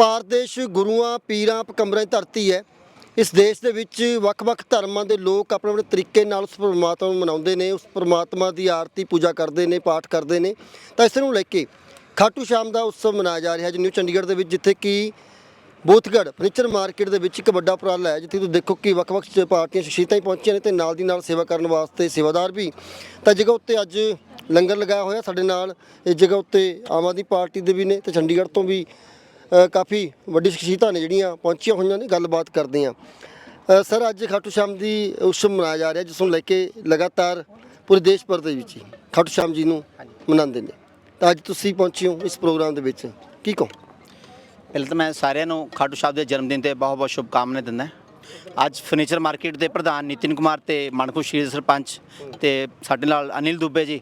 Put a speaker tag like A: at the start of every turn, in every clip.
A: ਭਾਰਤ ਦੇਸ਼ ਗੁਰੂਆਂ, ਪੀਰਾਂ, ਪਕੰਬਰਾਂ ਦੀ ਧਰਤੀ ਹੈ। ਇਸ ਦੇਸ਼ ਦੇ ਵਿੱਚ ਵੱਖ-ਵੱਖ ਧਰਮਾਂ ਦੇ ਲੋਕ ਆਪਣੇ ਆਪਣੇ ਤਰੀਕੇ ਨਾਲ ਉਸ ਪਰਮਾਤਮਾ ਨੂੰ ਮਨਾਉਂਦੇ ਨੇ, ਉਸ ਪਰਮਾਤਮਾ ਦੀ ਆਰਤੀ, ਪੂਜਾ ਕਰਦੇ ਨੇ, ਪਾਠ ਕਰਦੇ ਨੇ। ਤਾਂ ਇਸ ਨੂੰ ਲੈ ਕੇ ਖਾਟੂ ਸ਼ਾਮ ਦਾ ਉਤਸਵ ਮਨਾਇਆ ਜਾ ਰਿਹਾ ਹੈ ਜੀ ਨਿਊ ਚੰਡੀਗੜ੍ਹ ਦੇ ਵਿੱਚ, ਜਿੱਥੇ ਕਿ ਬੋਥਗੜ੍ਹ ਫਰਨੀਚਰ ਮਾਰਕੀਟ ਦੇ ਵਿੱਚ ਇੱਕ ਵੱਡਾ ਉਪਰਾਲਾ ਹੈ, ਜਿੱਥੇ ਤੁਸੀਂ ਦੇਖੋ ਕਿ ਵੱਖ-ਵੱਖ ਜ- ਪਾਰਟੀਆਂ ਸ਼ਖਸੀਅਤਾਂ ਹੀ ਪਹੁੰਚੀਆਂ ਨੇ ਤੇ ਨਾਲ ਦੀ ਨਾਲ ਸੇਵਾ ਕਰਨ ਵਾਸਤੇ ਸੇਵਾਦਾਰ ਵੀ। ਤਾਂ ਜਗ੍ਹਾ ਉੱਤੇ ਅੱਜ ਲੰਗਰ ਲਗਾਇਆ ਹੋਇਆ ਸਾਡੇ ਨਾਲ, ਇਸ ਜਗ੍ਹਾ ਉੱਤੇ ਆਮ ਆਦਮੀ ਪਾਰਟੀ ਦੇ ਵੀ ਨੇ ਤੇ ਚੰਡੀਗੜ੍ਹ ਤੋਂ ਵੀ ਕਾਫੀ ਵੱਡੀ ਸ਼ਖਸੀਅਤਾਂ ਨੇ ਜਿਹੜੀਆਂ ਪਹੁੰਚੀਆਂ ਹੋਈਆਂ ਨੇ, ਗੱਲਬਾਤ ਕਰਦੇ ਹਾਂ। ਸਰ, ਅੱਜ ਖਾਟੂ ਸ਼ਾਮ ਦੀ ਉਤਸਵ ਮਨਾਇਆ ਜਾ ਰਿਹਾ, ਜਿਸ ਨੂੰ ਲੈ ਕੇ ਲਗਾਤਾਰ ਪੂਰੇ ਦੇਸ਼ ਭਰ ਦੇ ਵਿੱਚ ਹੀ ਖਾਟੂ ਸ਼ਾਮ ਜੀ ਨੂੰ ਮਨਾਉਂਦੇ ਨੇ। ਤਾਂ ਅੱਜ ਤੁਸੀਂ ਪਹੁੰਚੇ ਹੋ ਇਸ ਪ੍ਰੋਗਰਾਮ ਦੇ ਵਿੱਚ, ਕੀ ਕਹੋ?
B: ਪਹਿਲਾਂ ਤਾਂ ਮੈਂ ਸਾਰਿਆਂ ਨੂੰ ਖਾਟੂ ਸ਼ਾਹ ਦੇ ਜਨਮ ਦਿਨ ਤੇ ਬਹੁਤ ਬਹੁਤ ਸ਼ੁਭ ਦਿੰਦਾ ਅੱਜ ਫਰਨੀਚਰ ਮਾਰਕੀਟ ਦੇ ਪ੍ਰਧਾਨ ਨਿਤਿਨ ਕੁਮਾਰ ਤੇ ਮਣਕੂ ਸ਼ੀਰ ਸਰਪੰਚ ਤੇ ਸਾਡੇ ਨਾਲ ਅਨਿਲ ਦੁੱਬੇ ਜੀ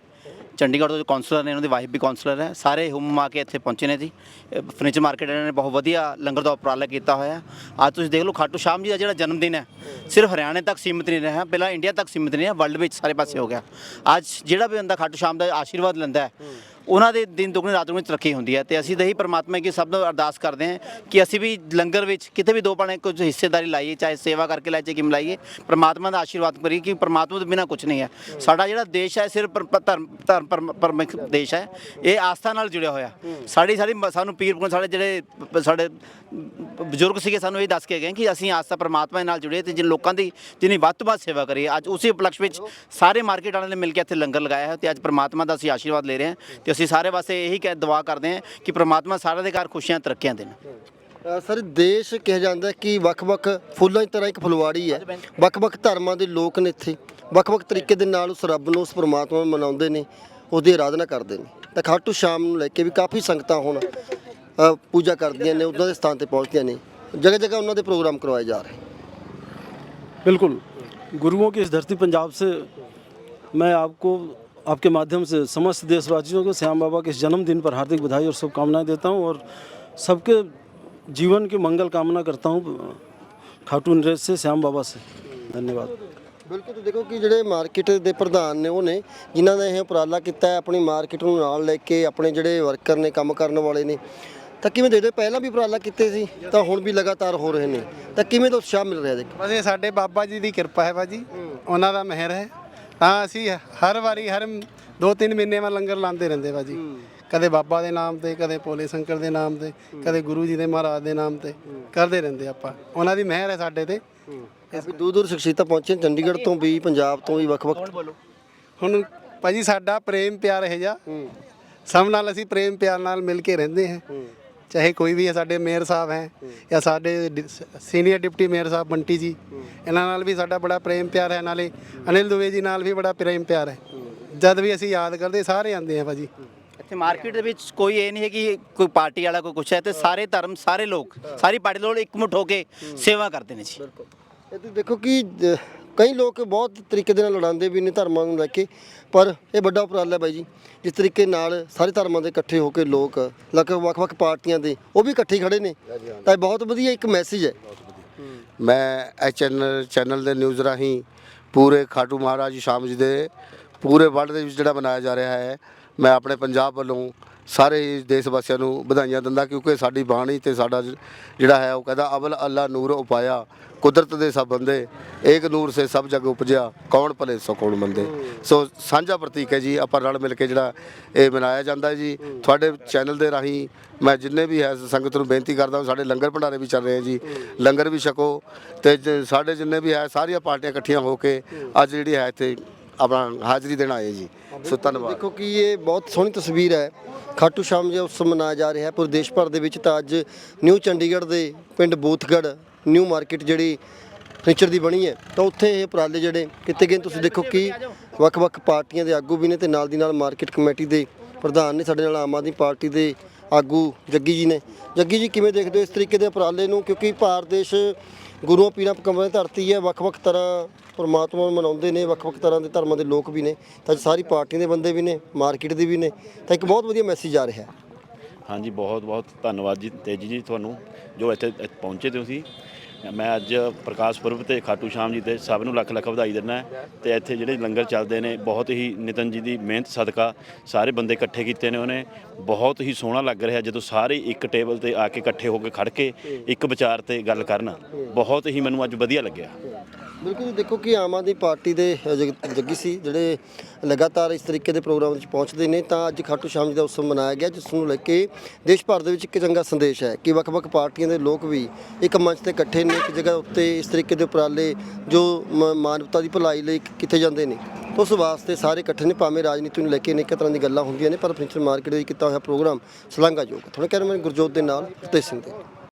B: ਚੰਡੀਗੜ੍ਹ ਤੋਂ ਕਾਉਂਸਲਰ ਨੇ, ਉਹਨਾਂ ਦੀ ਵਾਈਫ ਵੀ ਕਾਉਂਸਲਰ ਹੈ, ਸਾਰੇ ਹੁਮ ਆ ਕੇ ਇੱਥੇ ਪਹੁੰਚੇ ਨੇ ਜੀ। ਫਰਨੀਚਰ ਮਾਰਕੀਟ ਇਹਨਾਂ ਨੇ ਬਹੁਤ ਵਧੀਆ ਲੰਗਰ ਦਾ ਉਪਰਾਲਾ ਕੀਤਾ ਹੋਇਆ ਅੱਜ ਤੁਸੀਂ ਦੇਖ ਲਓ, ਖਾਟੂ ਸ਼ਾਮ ਜੀ ਦਾ ਜਿਹੜਾ ਜਨਮ ਦਿਨ ਹੈ, ਸਿਰਫ ਹਰਿਆਣੇ ਤੱਕ ਸੀਮਿਤ ਨਹੀਂ ਰਿਹਾ, ਪਹਿਲਾਂ ਇੰਡੀਆ ਤੱਕ ਸੀਮਿਤ ਨਹੀਂ ਰਿਹਾ ਵਰਲਡ ਵਿੱਚ ਸਾਰੇ ਪਾਸੇ ਹੋ ਗਿਆ। ਅੱਜ ਜਿਹੜਾ ਵੀ ਬੰਦਾ ਖਾਟੂ ਸ਼ਾਮ ਦਾ ਆਸ਼ੀਰਵਾਦ ਲੈਂਦਾ ਹੈ ਉਹਨਾਂ ਦੇ ਦਿਨ ਦੁਗਣੀ, ਰਾਤ ਨੂੰ ਤਰੱਕੀ ਹੁੰਦੀ ਹੈ ਤੇ ਅਸੀਂ ਤਾਂ ਇਹੀ ਪਰਮਾਤਮਾ ਕੀ ਸਭ ਨੂੰ ਅਰਦਾਸ ਕਰਦੇ ਹਾਂ ਕਿ ਅਸੀਂ ਵੀ ਲੰਗਰ ਵਿੱਚ ਕਿਤੇ ਵੀ ਦੋ ਪਾਣੇ ਕੁਝ ਹਿੱਸੇਦਾਰੀ ਲਾਈਏ, ਚਾਹੇ ਸੇਵਾ ਕਰਕੇ ਲਾਈਏ ਚਾਹੇ ਕਿਮ ਲਾਈਏ, ਪ੍ਰਮਾਤਮਾ ਦਾ ਆਸ਼ੀਰਵਾਦ ਕਰੀਏ ਕਿ ਪਰਮਾਤਮਾ ਤੋਂ ਬਿਨਾ ਕੁਝ ਨਹੀਂ ਹੈ। ਸਾਡਾ ਜਿਹੜਾ ਦੇਸ਼ ਹੈ, ਸਿਰਫ ਪਰ- ਧਰਮ ਧਰਮ ਪਰਮ- ਪਰਮਿਕ ਦੇਸ਼ ਹੈ। ਇਹ ਆਸਥਾ ਨਾਲ ਜੁੜਿਆ ਹੋਇਆ। ਸਾਡੀ ਸਾਡੀ ਮ- ਸਾਨੂੰ ਪੀਰ ਪੁਰਾਣ ਸਾਡੇ ਜਿਹੜੇ ਸਾਡੇ ਬਜ਼ੁਰਗ ਸੀਗੇ, ਸਾਨੂੰ ਇਹ ਦੱਸ ਕੇ ਗਏ ਕਿ ਅਸੀਂ ਆਸਥਾ ਪਰਮਾਤਮਾ ਨਾਲ ਜੁੜੇ ਤੇ ਜਿਨ ਲੋਕਾਂ ਦੀ, ਜਿੰਨੀ ਵੱਧ ਤੋਂ ਵੱਧ ਸੇਵਾ ਕਰੀਏ ਅੱਜ ਉਸੇ ਉਪਲਕਸ਼ ਵਿੱਚ ਸਾਰੇ ਮਾਰਕੀਟ ਵਾਲਿਆਂ ਨੇ ਮਿਲ ਕੇ ਇੱਥੇ ਲੰਗਰ ਲਗਾਇਆ ਹੈ ਤੇ ਅੱਜ ਪਰਮਾਤਮਾ ਦਾ ਅਸੀਂ ਆਸ਼ੀਰਵਾਦ ਲੈ ਰਹੇ ਹਾਂ ਤੇ ਅਸੀਂ ਸਾਰੇ ਵਾਸਤੇ ਇਹੀ ਕਹਿ ਦੁਆ ਕਰਦੇ ਹਾਂ ਕਿ ਪ੍ਰਮਾਤਮਾ ਸਾਰਿਆਂ ਦੇ ਘਰ ਖੁਸ਼ੀਆਂ ਤਰੱਕੀਆਂ ਦੇਣ
A: ਅ, ਸਰ ਦੇਸ਼ ਕਿਹਾ ਜਾਂਦਾ ਹੈ ਕਿ ਵੱਖ-ਵੱਖ ਫੁੱਲਾਂ ਦੀ ਤਰ੍ਹਾਂ ਇੱਕ ਫੁਲਵਾੜੀ ਹੈ ਵੱਖ-ਵੱਖ ਧਰਮਾਂ ਦੇ ਲੋਕ ਨੇ ਇੱਥੇ ਵੱਖ-ਵੱਖ ਤਰੀਕੇ ਦੇ ਨਾਲ ਉਸ ਰੱਬ ਨੂੰ ਉਸ ਪਰਮਾਤਮਾ ਨੂੰ ਮਨਾਉਂਦੇ ਨੇ ਉਹਦੀ ਆਰਾਧਨਾ ਕਰਦੇ ਨੇ ਤਾਂ ਖਾਟੂ ਸ਼ਾਮ ਨੂੰ ਲੈ ਕੇ ਵੀ ਕਾਫੀ ਸੰਗਤਾਂ ਹੁਣ ਅ, ਪੂਜਾ ਕਰਦੀਆਂ ਨੇ ਉਹਨਾਂ ਦੇ ਸਥਾਨ ਤੇ ਪਹੁੰਚਦੀਆਂ ਨੇ ਜਗ੍ਹਾ ਜਗ੍ਹਾ ਉਹਨਾਂ ਦੇ ਪ੍ਰੋਗਰਾਮ ਕਰਵਾਏ ਜਾ ਰਹੇ
C: बिल्कुल गुरुओं की इस धरती पंजाब से मैं आपको आपके माध्यम से समस्त देशवासियों को श्याम बाबा के इस जन्मदिन पर हार्दिक बधाई और शुभकामनाएं देता हूं और सबके जीवन की मंगल कामना करता हूं खाटू नरेश से श्याम बाबा से धन्यवाद
A: ਬਿਲਕੁਲ ਤੁਸੀਂ ਦੇਖੋ ਕਿ ਜਿਹੜੇ ਮਾਰਕੀਟ ਦੇ ਪ੍ਰਧਾਨ ਨੇ ਉਹ ਨੇ ਜਿਨ੍ਹਾਂ ਨੇ ਇਹ ਉਪਰਾਲਾ ਕੀਤਾ ਹੈ ਆਪਣੀ ਮਾਰਕੀਟ ਨੂੰ ਨਾਲ ਲੈ ਕੇ ਆਪਣੇ ਜਿਹੜੇ ਵਰਕਰ ਨੇ ਕੰਮ ਕਰਨ ਵਾਲੇ ਨੇ ਤਾਂ ਕਿਵੇਂ ਦੇਖਦੇ ਹੋ? ਪਹਿਲਾਂ ਵੀ ਉਪਰਾਲਾ ਕੀਤੇ ਸੀ ਤਾਂ ਹੁਣ ਵੀ ਲਗਾਤਾਰ ਹੋ ਰਹੇ ਨੇ ਤਾਂ ਕਿਵੇਂ ਦਾ ਉਤਸ਼ਾਹ ਮਿਲ ਰਿਹਾ ਦੇਖੋ
D: ਬਸ ਇਹ ਸਾਡੇ ਬਾਬਾ ਜੀ ਦੀ ਕਿਰਪਾ ਹੈ ਬਾਜੀ ਉਹਨਾਂ ਦਾ ਮਿਹਰ ਹੈ ਤਾਂ ਅਸੀਂ ਹਰ ਵਾਰੀ ਹਰ 2-3 ਮਹੀਨੇ ਬਾਅਦ ਲੰਗਰ ਲਾਉਂਦੇ ਰਹਿੰਦੇ ਬਾਜੀ ਕਦੇ ਬਾਬਾ ਦੇ ਨਾਮ ਤੇ ਕਦੇ ਭੋਲੇ ਸ਼ੰਕਰ ਦੇ ਨਾਮ ਤੇ ਕਦੇ ਗੁਰੂ ਜੀ ਦੇ ਮਹਾਰਾਜ ਦੇ ਨਾਮ ਤੇ ਕਰਦੇ ਰਹਿੰਦੇ ਆਪਾਂ। ਉਹਨਾਂ ਦੀ ਮਿਹਰ ਹੈ ਸਾਡੇ ਤੇ।
A: ਕਾਫੀ ਦੂਰ ਦੂਰ ਸ਼ਖਸੀਅਤਾਂ ਪਹੁੰਚੇ ਚੰਡੀਗੜ੍ਹ ਤੋਂ ਵੀ ਪੰਜਾਬ ਤੋਂ ਵੀ ਵੱਖ-ਵੱਖ।
D: ਹੁਣ ਭਾਜੀ ਸਾਡਾ ਪ੍ਰੇਮ ਪਿਆਰ ਇਹ ਜਾ ਸਭ ਨਾਲ ਅਸੀਂ ਪ੍ਰੇਮ ਪਿਆਰ ਨਾਲ ਮਿਲ ਕੇ ਰਹਿੰਦੇ ਹਾਂ। ਚਾਹੇ ਕੋਈ ਵੀ ਹੈ ਸਾਡੇ ਮੇਅਰ ਸਾਹਿਬ ਹੈ ਜਾਂ ਸਾਡੇ ਸੀਨੀਅਰ ਡਿਪਟੀ ਮੇਅਰ ਸਾਹਿਬ ਬੰਟੀ ਜੀ। ਇਹਨਾਂ ਨਾਲ ਵੀ ਸਾਡਾ ਬੜਾ ਪ੍ਰੇਮ ਪਿਆਰ ਹੈ ਨਾਲੇ ਅਨਿਲ ਦੁਵੇ ਜੀ ਨਾਲ ਵੀ ਬੜਾ ਪ੍ਰੇਮ ਪਿਆਰ ਹੈ। ਜਦ ਵੀ ਅਸੀਂ ਯਾਦ ਕਰਦੇ ਸਾਰੇ ਆਉਂਦੇ ਆ ਭਾਜੀ।
B: ਇੱਥੇ ਮਾਰਕੀਟ ਦੇ ਵਿੱਚ ਕੋਈ ਇਹ ਨਹੀਂ ਹੈ ਕਿ ਕੋਈ ਪਾਰਟੀ ਵਾਲਾ ਕੋਈ ਕੁਛ ਹੈ ਤੇ ਸਾਰੇ ਧਰਮ ਸਾਰੇ ਲੋਕ ਸਾਰੀ ਪਾਰਟੀ ਦੇ ਲੋਕ ਇਕਮੁੱਠ ਹੋ ਕੇ ਸੇਵਾ ਕਰਦੇ ਨੇ ਜੀ।
A: ਇਹ ਤੁਸੀਂ ਦੇਖੋ ਕਿ ਕਈ ਲੋਕ ਬਹੁਤ ਤਰੀਕੇ ਦੇ ਨਾਲ ਲੜਾਉਂਦੇ ਵੀ ਨੇ ਧਰਮਾਂ ਨੂੰ ਲੈ ਕੇ ਪਰ ਇਹ ਵੱਡਾ ਉਪਰਾਲਾ ਹੈ ਬਾਈ ਜੀ। ਜਿਸ ਤਰੀਕੇ ਨਾਲ ਸਾਰੇ ਧਰਮਾਂ ਦੇ ਇਕੱਠੇ ਹੋ ਕੇ ਲੋਕ ਲਗਭਗ ਵੱਖ-ਵੱਖ ਪਾਰਟੀਆਂ ਦੇ ਉਹ ਵੀ ਇਕੱਠੇ ਖੜੇ ਨੇ। ਤਾਂ ਇਹ ਬਹੁਤ ਵਧੀਆ ਇੱਕ ਮੈਸੇਜ ਹੈ।
E: ਮੈਂ ਇਹ ਚੈਨਲ ਚੈਨਲ ਦੇ ਨਿਊਜ਼ ਰਾਹੀਂ ਪੂਰੇ ਖਾਟੂ ਮਹਾਰਾਜ ਸ਼ਾਮ ਜੀ ਦੇ ਪੂਰੇ ਵਰਲਡ ਦੇ ਵਿੱਚ ਜਿਹੜਾ ਮਨਾਇਆ ਜਾ ਰਿਹਾ ਹੈ, ਮੈਂ ਆਪਣੇ ਪੰਜਾਬ ਵੱਲੋਂ ਸਾਰੇ ਹੀ ਦੇਸ਼ ਵਾਸੀਆਂ ਨੂੰ ਵਧਾਈਆਂ ਦਿੰਦਾ ਕਿਉਂਕਿ ਸਾਡੀ ਬਾਣੀ ਤੇ ਸਾਡਾ ਜਿਹੜਾ ਹੈ ਉਹ ਕਹਿੰਦਾ, ਅਵਲ ਅੱਲਾ ਨੂਰ ਉਪਾਇਆ, ਕੁਦਰਤ ਦੇ ਸਭ ਬੰਦੇ, ਏਕ ਨੂਰ ਸੇ ਸਭ ਜਗ ਉਪਜਿਆ, ਕੌਣ ਭਲੇ ਸੋ ਕੌਣ ਮੰਦੇ। ਸੋ ਸਾਂਝਾ ਪ੍ਰਤੀਕ ਹੈ ਜੀ, ਆਪਾਂ ਰਲ ਮਿਲ ਕੇ ਜਿਹੜਾ ਇਹ ਮਨਾਇਆ ਜਾਂਦਾ ਜੀ। ਤੁਹਾਡੇ ਚੈਨਲ ਦੇ ਰਾਹੀਂ ਮੈਂ ਜਿੰਨੇ ਵੀ ਹੈ, ਸੰਗਤ ਨੂੰ ਬੇਨਤੀ ਕਰਦਾ ਹਾਂ ਸਾਡੇ ਲੰਗਰ ਭੰਡਾਰੇ ਵੀ ਚੱਲ ਰਹੇ ਹੈ ਜੀ। ਲੰਗਰ ਵੀ ਛਕੋ ਤੇ ਜ- ਸਾਡੇ ਜਿੰਨੇ ਵੀ ਹੈ, ਸਾਰੀਆਂ ਪਾਰਟੀਆਂ ਇਕੱਠੀਆਂ ਹੋ ਕੇ ਅੱਜ ਜਿਹੜੀ ਹੈ ਇੱਥੇ ਆਪਣਾ ਹਾਜ਼ਰੀ ਦੇਣ ਆਏ ਜੀ। ਸੋ ਧੰਨਵਾਦ।
A: ਦੇਖੋ ਕਿ ਇਹ ਬਹੁਤ ਸੋਹਣੀ ਤਸਵੀਰ ਹੈ। ਖਾਟੂ ਸ਼ਾਮ ਜੀ ਉਤਸਵ ਮਨਾਇਆ ਜਾ ਰਿਹਾ ਹੈ। ਪੂਰੇ ਦੇਸ਼ ਭਰ ਦੇ ਵਿੱਚ ਤਾਂ ਅੱਜ ਨਿਊ ਚੰਡੀਗੜ੍ਹ ਦੇ ਪਿੰਡ ਬੂਥਗੜ੍ਹ ਨਿਊ ਮਾਰਕੀਟ ਜਿਹੜੀ ਫਰਨੀਚਰ ਦੀ ਬਣੀ ਹੈ, ਤਾਂ ਉੱਥੇ ਇਹ ਉਪਰਾਲੇ ਜਿਹੜੇ ਕੀਤੇ ਗਏ ਨੇ। ਤੁਸੀਂ ਦੇਖੋ ਕਿ ਵੱਖ-ਵੱਖ ਪਾਰਟੀਆਂ ਦੇ ਆਗੂ ਵੀ ਨੇ ਤੇ ਨਾਲ ਦੀ ਨਾਲ ਮਾਰਕੀਟ ਕਮੇਟੀ ਦੇ ਪ੍ਰਧਾਨ ਨੇ ਸਾਡੇ ਨਾਲ ਆਮ ਆਦਮੀ ਪਾਰਟੀ ਦੇ ਆਗੂ ਜੱਗੀ ਜੀ ਨੇ। ਜੱਗੀ ਜੀ, ਕਿਵੇਂ ਦੇਖਦੇ ਹੋ ਇਸ ਤਰੀਕੇ ਦੇ ਉਪਰਾਲੇ ਨੂੰ? ਕਿਉਂਕਿ ਭਾਰਤ ਦੇਸ਼ ਗੁਰੂਆਂ ਪੀਰਾਂ ਪਕੰਬਰਾਂ ਦੀ ਧਰਤੀ ਹੈ, ਵੱਖ-ਵੱਖ ਤਰ੍ਹਾਂ ਪਰਮਾਤਮਾ ਨੂੰ ਮਨਾਉਂਦੇ ਨੇ, ਵੱਖ-ਵੱਖ ਤਰ੍ਹਾਂ ਦੇ ਧਰਮਾਂ ਦੇ ਲੋਕ ਵੀ ਨੇ, ਤਾਂ ਸਾਰੀ ਪਾਰਟੀਆਂ ਦੇ ਬੰਦੇ ਵੀ ਨੇ, ਮਾਰਕੀਟ ਦੇ ਵੀ ਨੇ, ਤਾਂ ਇੱਕ ਬਹੁਤ ਵਧੀਆ ਮੈਸੇਜ ਆ ਰਿਹਾ ਹੈ।
F: ਹਾਂਜੀ ਬਹੁਤ ਬਹੁਤ ਧੰਨਵਾਦ ਜੀ, ਤੇਜੀ ਜੀ ਤੁਹਾਨੂੰ, ਜੋ ਇੱਥੇ ਪਹੁੰਚੇ ਤੁਸੀਂ। ਮੈਂ ਅੱਜ ਪ੍ਰਕਾਸ਼ ਪੁਰਬ ਤੇ ਖਾਟੂ ਸ਼ਾਮ ਜੀ ਤੇ ਸਭ ਨੂੰ ਲੱਖ ਲੱਖ ਵਧਾਈ ਦਿੰਦਾ ਤੇ ਇੱਥੇ ਜਿਹੜੇ ਲੰਗਰ ਚੱਲਦੇ ਨੇ, ਬਹੁਤ ਹੀ ਨਿਤਨ ਜੀ ਦੀ ਮਿਹਨਤ, ਸਦਕਾ ਸਾਰੇ ਬੰਦੇ ਇਕੱਠੇ ਕੀਤੇ ਨੇ ਉਹਨੇ। ਬਹੁਤ ਹੀ ਸੋਹਣਾ ਲੱਗ ਰਿਹਾ ਜਦੋਂ ਸਾਰੇ ਇੱਕ ਟੇਬਲ ਤੇ ਆ ਕੇ ਇਕੱਠੇ ਹੋ ਕੇ ਖੜ ਕੇ ਇੱਕ ਵਿਚਾਰ ਤੇ ਗੱਲ ਕਰਨ। ਬਹੁਤ ਹੀ ਮੈਨੂੰ ਅੱਜ ਵਧੀਆ ਲੱਗਿਆ।
A: ਬਿਲਕੁਲ ਜੀ, ਦੇਖੋ ਕਿ ਆਮ ਆਦਮੀ ਪਾਰਟੀ ਦੇ ਜਗ- ਜੱਗੀ ਸੀ, ਜਿਹੜੇ ਲਗਾਤਾਰ ਇਸ ਤਰੀਕੇ ਦੇ ਪ੍ਰੋਗਰਾਮ ਵਿੱਚ ਪਹੁੰਚਦੇ ਨੇ, ਤਾਂ ਅੱਜ ਖਾਟੂ ਸ਼ਾਮ ਜੀ ਦਾ ਉਤਸਵ ਮਨਾਇਆ ਗਿਆ, ਜਿਸ ਨੂੰ ਲੈ ਕੇ ਦੇਸ਼ ਭਰ ਦੇ ਵਿੱਚ ਇੱਕ ਚੰਗਾ ਸੰਦੇਸ਼ ਹੈ ਕਿ ਵੱਖ-ਵੱਖ ਪਾਰਟੀਆਂ ਦੇ ਲੋਕ ਵੀ ਇੱਕ ਮੰਚ ਤੇ ਇਕੱਠੇ ਨੇ, ਇੱਕ ਜਗ੍ਹਾ ਉੱਤੇ ਇਸ ਤਰੀਕੇ ਦੇ ਉਪਰਾਲੇ ਜੋ ਮ- ਮਾਨਵਤਾ ਦੀ ਭਲਾਈ ਲਈ ਕਿੱਥੇ ਜਾਂਦੇ ਨੇ। ਉਸ ਵਾਸਤੇ ਸਾਰੇ ਇਕੱਠੇ ਨੇ, ਭਾਵੇਂ ਰਾਜਨੀਤੀ ਨੂੰ ਲੈ ਕੇ ਅਨੇਕਾਂ ਤਰ੍ਹਾਂ ਦੀ ਗੱਲਾਂ ਹੁੰਦੀਆਂ ਨੇ, ਪਰ ਫਰਨੀਚਰ ਮਾਰਕੀਟ ਦੇ ਵਿੱਚ ਕੀਤਾ ਹੋਇਆ ਪ੍ਰੋਗਰਾਮ ਸ਼ਲਾਘਾਯੋਗ। ਥੋੜਾ ਕਹਿ ਰਿਹਾ ਮੈਂ ਗੁਰਜੋਤ ਦੇ ਨਾਲ ਫਤਿਹ ਸਿੰਘ ਦੇ।